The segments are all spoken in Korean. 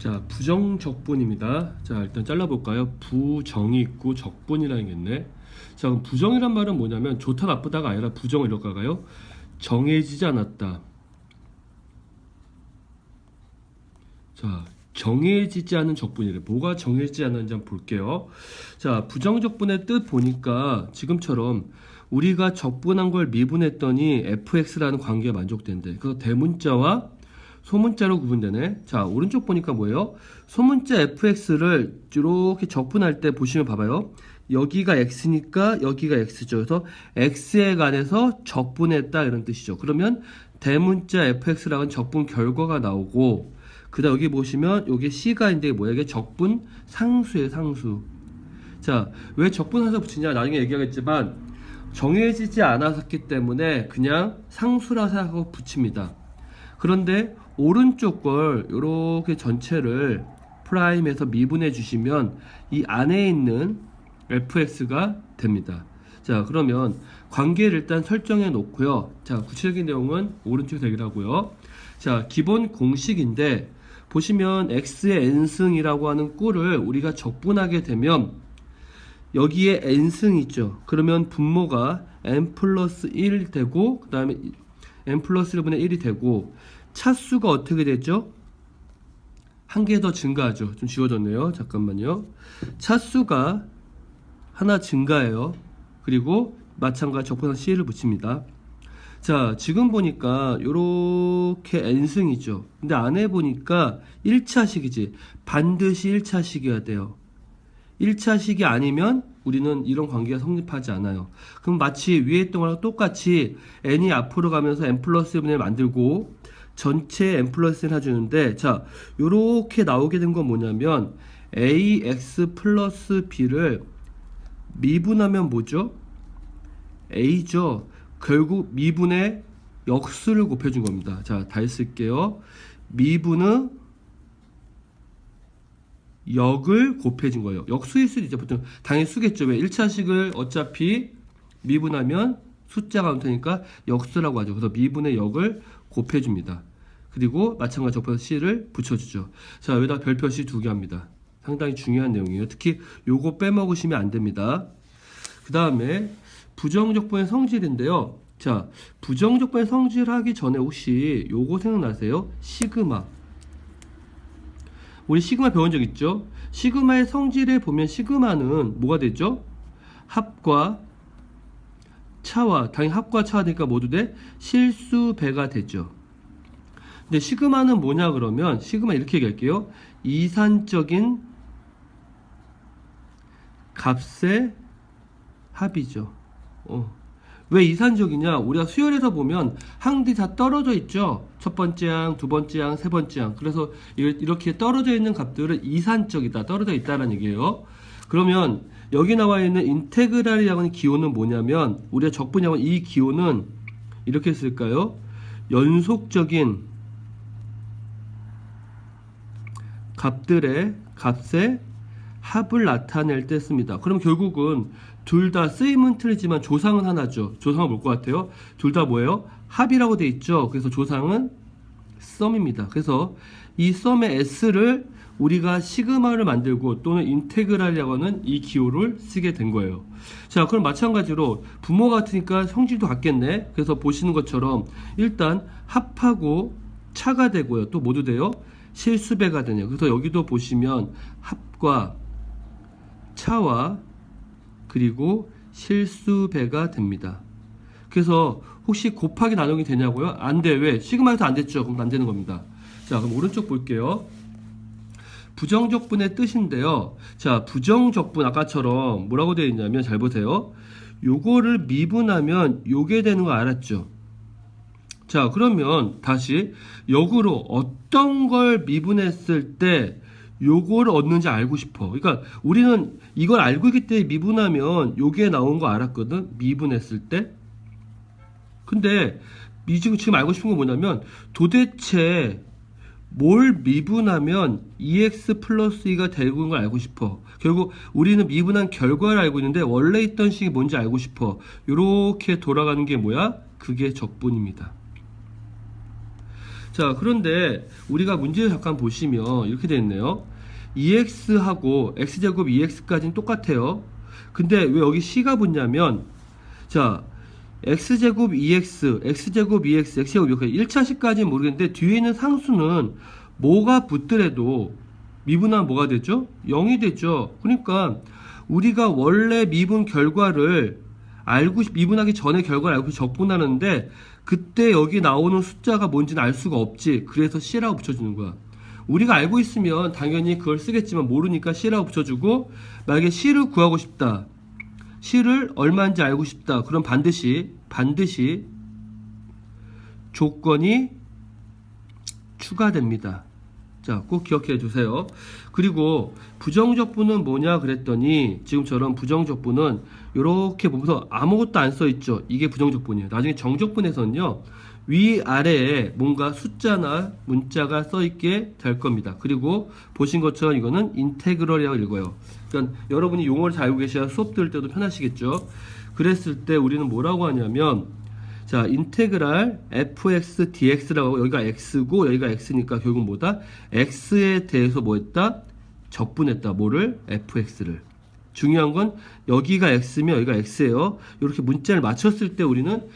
자, 부정적분입니다. 자, 일단 잘라볼까요? 부정이 있고 적분이라는 게 있네. 자, 그럼 부정이란 말은 뭐냐면 좋다 나쁘다가 아니라 부정을 이렇게 할까요? 정해지지 않았다. 자, 정해지지 않은 적분이래. 뭐가 정해지지 않았는지 한번 볼게요. 자, 부정적분의 뜻 보니까 지금처럼 우리가 적분한 걸 미분했더니 fx라는 관계가 만족된대. 그래서 대문자와 소문자로 구분되네. 자, 오른쪽 보니까 뭐예요? 소문자 fx를 이렇게 적분할 때 보시면 봐봐요. 여기가 x니까 여기가 x죠. 그래서 x에 관해서 적분했다 이런 뜻이죠. 그러면 대문자 fx라는 적분 결과가 나오고 그다음 여기 보시면 여기 c가 있는데 뭐야? 이게 적분 상수예요, 상수. 자, 왜 적분 상수 붙이냐? 나중에 얘기하겠지만 정해지지 않았기 때문에 그냥 상수라 생각하고 붙입니다. 그런데 오른쪽 걸 이렇게 전체를 프라임에서 미분해 주시면 이 안에 있는 fx가 됩니다. 자, 그러면 관계를 일단 설정해 놓고요. 자, 구체적인 내용은 오른쪽에서 얘기를 하고요. 자, 기본 공식인데 보시면 x의 n승이라고 하는 꼴을 우리가 적분하게 되면 여기에 n승 있죠. 그러면 분모가 n 플러스 1 되고 그 다음에 n 플러스 1분의 1이 되고 차수가 어떻게 되죠? 한 개 더 증가하죠. 좀 지워졌네요. 잠깐만요. 차수가 하나 증가해요. 그리고 마찬가지 적분한 C를 붙입니다. 자, 지금 보니까 요렇게 n승이죠. 근데 안에 보니까 1차식이지. 반드시 1차식이어야 돼요. 1차식이 아니면 우리는 이런 관계가 성립하지 않아요. 그럼 마치 위에 거랑 똑같이 n이 앞으로 가면서 n 플러스 1분을 만들고 전체 n 플러스 1 해주는데 자 요렇게 나오게 된 건 뭐냐면 ax 플러스 b를 미분하면 뭐죠? a죠. 결국 미분의 역수를 곱해준 겁니다. 자, 다시 쓸게요. 미분의 역을 곱해준 거예요. 역수일 수도 있죠. 보통 당연히 수겠죠. 왜? 1차식을 어차피 미분하면 숫자가 안 되니까 역수라고 하죠. 그래서 미분의 역을 곱해줍니다. 그리고 마찬가지 적분 C를 붙여주죠. 자, 여기다 별표 C 두개 합니다. 상당히 중요한 내용이에요. 특히 요거 빼먹으시면 안 됩니다. 그 다음에 부정적분의 성질인데요. 자, 부정적분의 성질 하기 전에 혹시 요거 생각나세요? 시그마. 우리 시그마 배운 적 있죠? 시그마의 성질에 보면 시그마는 뭐가 되죠? 합과 차와 당연히 합과 차가 되니까 모두 돼 실수배가 되죠. 근데 시그마는 뭐냐 그러면 시그마 이렇게 얘기할게요. 이산적인 값의 합이죠. 어. 왜 이산적이냐? 우리가 수열에서 보면 항들이 다 떨어져 있죠. 첫 번째 항, 두 번째 항, 세 번째 항. 그래서 이렇게 떨어져 있는 값들은 이산적이다. 떨어져 있다는 얘기예요. 그러면 여기 나와 있는 인테그랄이라고 하는 기호는 뭐냐면 우리가 적분이라고 이 기호는 이렇게 쓸까요? 연속적인 값들의 값의 합을 나타낼 때 씁니다. 그럼 결국은 둘 다 쓰임은 틀리지만 조상은 하나죠. 조상은 뭘 것 같아요? 둘 다 뭐예요? 합이라고 돼 있죠. 그래서 조상은 썸입니다. 그래서 이 썸의 s를 우리가 시그마를 만들고 또는 인테그랄이라고 하는 이 기호를 쓰게 된 거예요. 자, 그럼 마찬가지로 부모 같으니까 성질도 같겠네. 그래서 보시는 것처럼 일단 합하고 차가 되고요. 또 모두 돼요. 실수배가 되네요. 그래서 여기도 보시면 합과 차와 그리고 실수배가 됩니다. 그래서 혹시 곱하기 나누기 되냐고요? 안 돼. 왜? 시그마에서 안 됐죠. 그럼 안 되는 겁니다. 자, 그럼 오른쪽 볼게요. 부정적분의 뜻인데요. 자, 부정적분 아까처럼 뭐라고 되어 있냐면 잘 보세요. 요거를 미분하면 요게 되는 거 알았죠? 자, 그러면 다시 역으로 어떤 걸 미분했을 때 요거를 얻는지 알고 싶어. 그러니까 우리는 이걸 알고 있기 때문에 미분하면 요게 나온 거 알았거든. 미분했을 때. 근데 지금 알고 싶은 건 뭐냐면 도대체 뭘 미분하면 EX 플러스 2가 되고 있는 걸 알고 싶어. 결국 우리는 미분한 결과를 알고 있는데 원래 있던 식이 뭔지 알고 싶어. 이렇게 돌아가는 게 뭐야? 그게 적분입니다. 자, 자, 그런데 우리가 문제를 잠깐 보시면 이렇게 되어 있네요. EX하고 X제곱 EX까지는 똑같아요. 근데 왜 여기 C가 붙냐면, 자, X제곱 EX, X제곱 EX, X제곱 이렇게 1차식까지는 모르겠는데, 뒤에 있는 상수는 뭐가 붙더라도 미분하면 뭐가 되죠? 0이 되죠. 그러니까 우리가 원래 미분 결과를 알고 싶- 미분하기 전에 결과를 알고 적분하는데 그때 여기 나오는 숫자가 뭔지는 알 수가 없지. 그래서 C라고 붙여주는 거야. 우리가 알고 있으면 당연히 그걸 쓰겠지만 모르니까 C라고 붙여주고 만약에 C를 구하고 싶다. C를 얼마인지 알고 싶다. 그럼 반드시 반드시 조건이 추가됩니다. 자, 꼭 기억해 주세요. 그리고 부정적분은 뭐냐 그랬더니 지금처럼 부정적분은 이렇게 보면서 아무것도 안 써 있죠. 이게 부정적분이에요. 나중에 정적분에서는요. 위아래에 뭔가 숫자나 문자가 써 있게 될 겁니다. 그리고 보신 것처럼 이거는 인테그럴이라고 읽어요. 그러니까 여러분이 용어를 잘 알고 계셔야 수업 들을 때도 편하시겠죠. 그랬을 때 우리는 뭐라고 하냐면 자, 인테그랄 fx dx라고 여기가 x고 여기가 x니까 결국 뭐다? x에 대해서 뭐 했다? 적분했다. 뭐를? fx를. 중요한 건 여기가 x면 여기가 x예요. 이렇게 문자를 맞췄을 때 우리는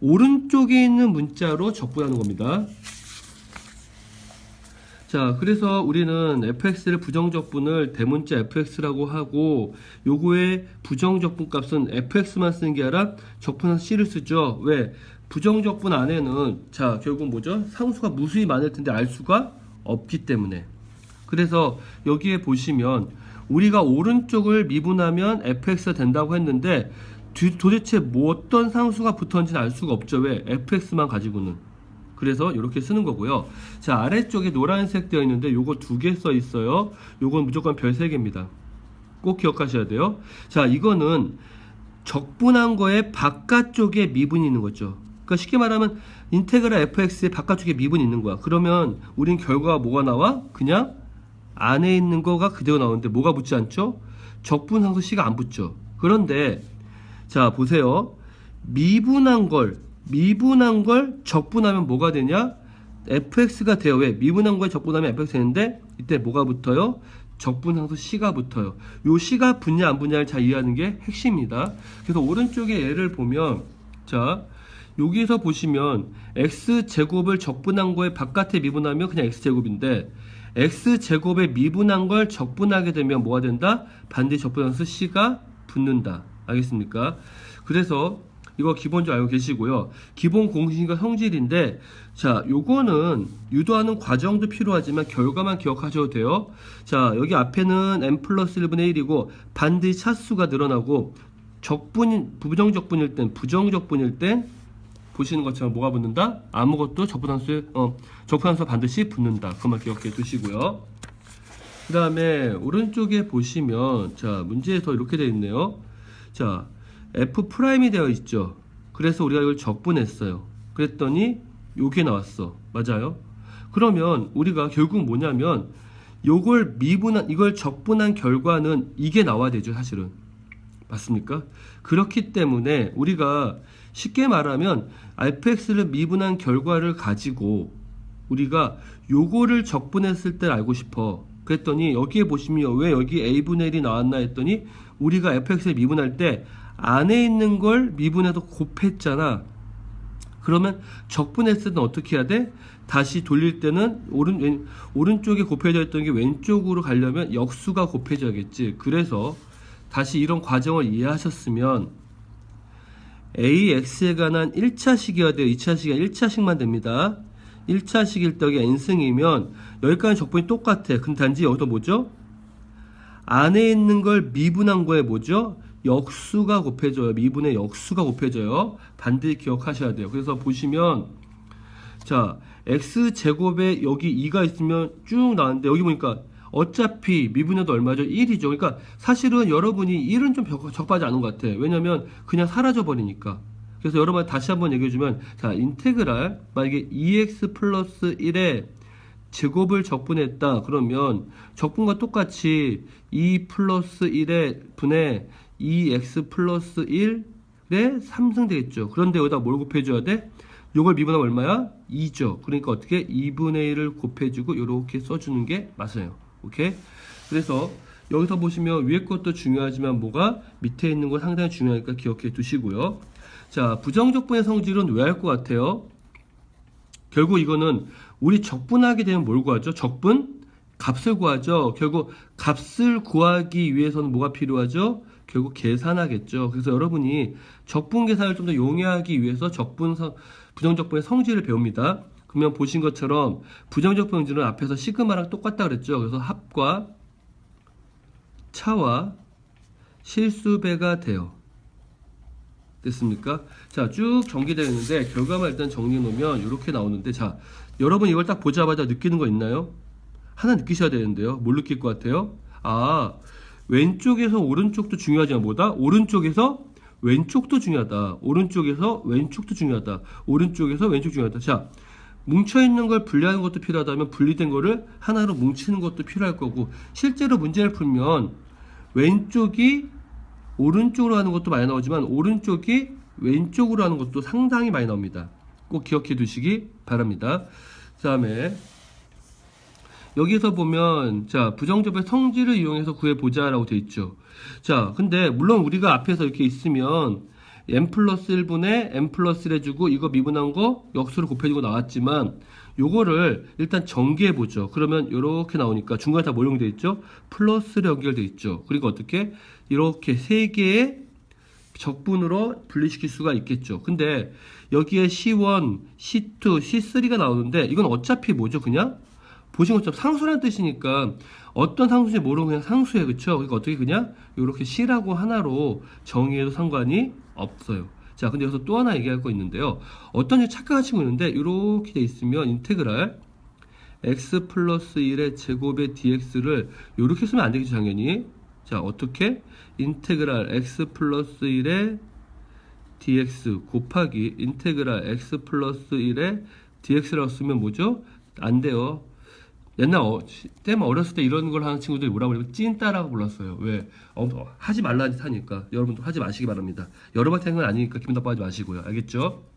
오른쪽에 있는 문자로 적분하는 겁니다. 자, 그래서 우리는 fx를 부정적분을 대문자 fx라고 하고 요거의 부정적분 값은 fx만 쓰는 게 아니라 적분한 c를 쓰죠. 왜? 부정적분 안에는 자, 결국 뭐죠? 상수가 무수히 많을 텐데 알 수가 없기 때문에. 그래서 여기에 보시면 우리가 오른쪽을 미분하면 fx가 된다고 했는데 뒤- 도대체 뭐 어떤 상수가 붙었는지는 알 수가 없죠. 왜? fx만 가지고는. 그래서 이렇게 쓰는 거고요. 자, 아래쪽에 노란색 되어 있는데 요거 두 개 써 있어요. 요건 무조건 별 세 개입니다. 꼭 기억하셔야 돼요. 자, 이거는 적분한 거에 바깥쪽에 미분이 있는 거죠. 그러니까 쉽게 말하면 인테그랄 fx의 바깥쪽에 미분이 있는 거야. 그러면 우린 결과가 뭐가 나와? 그냥 안에 있는 거가 그대로 나오는데 뭐가 붙지 않죠? 적분상수 c가 안 붙죠. 그런데 자, 보세요. 미분한 걸 미분한 걸 적분하면 뭐가 되냐? fx가 돼요. 왜? 미분한 거에 적분하면 fx 되는데 이때 뭐가 붙어요? 적분상수 c가 붙어요. 요 c가 붙냐 안 붙냐를 잘 이해하는 게 핵심입니다. 그래서 오른쪽에 예를 보면 자 여기에서 보시면 x 제곱을 적분한 거에 바깥에 미분하면 그냥 x 제곱인데 x 제곱에 미분한 걸 적분하게 되면 뭐가 된다? 반드시 적분상수 c가 붙는다. 알겠습니까? 그래서 이거 기본적으로 알고 계시고요. 기본 공식과 성질인데, 자, 요거는 유도하는 과정도 필요하지만 결과만 기억하셔도 돼요. 자, 여기 앞에는 n 플러스 1분의 1이고 반드시 차수가 늘어나고 적분, 부정적분일 땐, 부정적분일 땐 보시는 것처럼 뭐가 붙는다? 아무것도 적분함수에, 어, 적분함수가 반드시 붙는다. 그것만 기억해 두시고요. 그 다음에 오른쪽에 보시면, 자, 문제에서 이렇게 되어 있네요. 자, f 프라임이 되어 있죠. 그래서 우리가 이걸 적분했어요. 그랬더니 요게 나왔어. 맞아요? 그러면 우리가 결국 뭐냐면 요걸 미분한 이걸 적분한 결과는 이게 나와야 되죠, 사실은. 맞습니까? 그렇기 때문에 우리가 쉽게 말하면 rpx를 미분한 결과를 가지고 우리가 요거를 적분했을 때 알고 싶어. 그랬더니 여기에 보시면 왜 여기 a분의 1이 나왔나 했더니 우리가 fx를 미분할 때 안에 있는 걸 미분해서 곱했잖아. 그러면 적분했을 때는 어떻게 해야 돼? 다시 돌릴 때는 오른 왼, 오른쪽에 곱해져 있던 게 왼쪽으로 가려면 역수가 곱해져야겠지. 그래서 다시 이런 과정을 이해하셨으면 AX에 관한 1차식이어야 돼요. 2차식이 아니라 1차식만 됩니다. 1차식일 때 여기 n승이면 여기까지 적분이 똑같아. 근데 단지 여기서 뭐죠? 안에 있는 걸 미분한 거에 뭐죠? 역수가 곱해져요. 미분의 역수가 곱해져요. 반드시 기억하셔야 돼요. 그래서 보시면 자 x 제곱에 여기 2가 있으면 쭉 나왔는데 여기 보니까 어차피 미분해도 얼마죠? 1이죠. 그러니까 사실은 여러분이 1은 좀 적- 적하지 않은 것 같아. 왜냐면 그냥 사라져 버리니까. 그래서 여러분 다시 한번 얘기해 주면 자 인테그랄 만약에 2x 플러스 1에 제곱을 적분했다 그러면 적분과 똑같이 2 플러스 1의 분의 2x 플러스 1의 3승 되겠죠 그런데 여기다 뭘 곱해줘야 돼? 요걸 미분하면 얼마야? 2죠. 그러니까 어떻게 2분의 1을 곱해주고 이렇게 써주는 게 맞아요. 오케이? 그래서 여기서 보시면 위에 것도 중요하지만 뭐가 밑에 있는 거 상당히 중요하니까 기억해 두시고요. 자, 부정적분의 성질은 왜 할 것 같아요? 결국 이거는 우리 적분하게 되면 뭘 구하죠? 적분? 값을 구하죠. 결국 값을 구하기 위해서는 뭐가 필요하죠? 결국 계산하겠죠. 그래서 여러분이 적분 계산을 좀 더 용이하기 위해서 적분 성, 부정적분의 성질을 배웁니다. 그러면 보신 것처럼 부정적분 성질은 앞에서 시그마랑 똑같다 그랬죠. 그래서 합과 차와 실수배가 돼요. 됐습니까? 자, 쭉 전개되어 있는데 결과만 일단 정리해 놓으면 이렇게 나오는데 자, 여러분 이걸 딱 보자마자 느끼는 거 있나요? 하나 느끼셔야 되는데요. 뭘 느낄 것 같아요? 아, 왼쪽에서 오른쪽도 중요하지만 뭐다? 오른쪽에서 왼쪽도 중요하다. 오른쪽에서 왼쪽도 중요하다. 오른쪽에서 왼쪽 중요하다. 자, 뭉쳐있는 걸 분리하는 것도 필요하다면 분리된 거를 하나로 뭉치는 것도 필요할 거고 실제로 문제를 풀면 왼쪽이 오른쪽으로 하는 것도 많이 나오지만 오른쪽이 왼쪽으로 하는 것도 상당히 많이 나옵니다. 꼭 기억해 두시기 바랍니다. 그 다음에 여기서 보면 자 부정접의 성질을 이용해서 구해보자 라고 돼 있죠. 자 근데 물론 우리가 앞에서 이렇게 있으면 n 플러스 1분의 n 플러스 1 해주고 이거 미분한 거 역수로 곱해주고 나왔지만 요거를 일단 전개해 보죠. 그러면 이렇게 나오니까 중간에 다뭐 연결돼 있죠? 플러스로 연결돼 있죠. 그리고 어떻게 이렇게 세 개의 적분으로 분리시킬 수가 있겠죠. 근데 여기에 C1, C2, C3가 나오는데 이건 어차피 뭐죠? 그냥 보신 것처럼 상수라는 뜻이니까 어떤 상수인지 모르고 그냥 상수예요. 그쵸? 그러니까 어떻게 그냥 이렇게 C라고 하나로 정의해도 상관이 없어요. 자, 근데 여기서 또 하나 얘기할 거 있는데요. 어떤 일 착각하시고 있는데 이렇게 돼 있으면 인테그랄 x 플러스 1의 제곱의 dx를 이렇게 쓰면 안 되겠죠, 당연히. 자, 어떻게? 인테그랄 x 플러스 1의 dx 곱하기 인테그랄 x 플러스 1의 dx라고 쓰면 뭐죠? 안 돼요. 옛날 어, 때만 어렸을 때 이런 걸 하는 친구들이 뭐라고 그러면 찐따라고 불렀어요. 왜? 어, 어, 하지 말라는 짓 하니까. 여러분도 하지 마시기 바랍니다. 여러분한테 하는 건 아니니까 기분 나빠하지 마시고요. 알겠죠?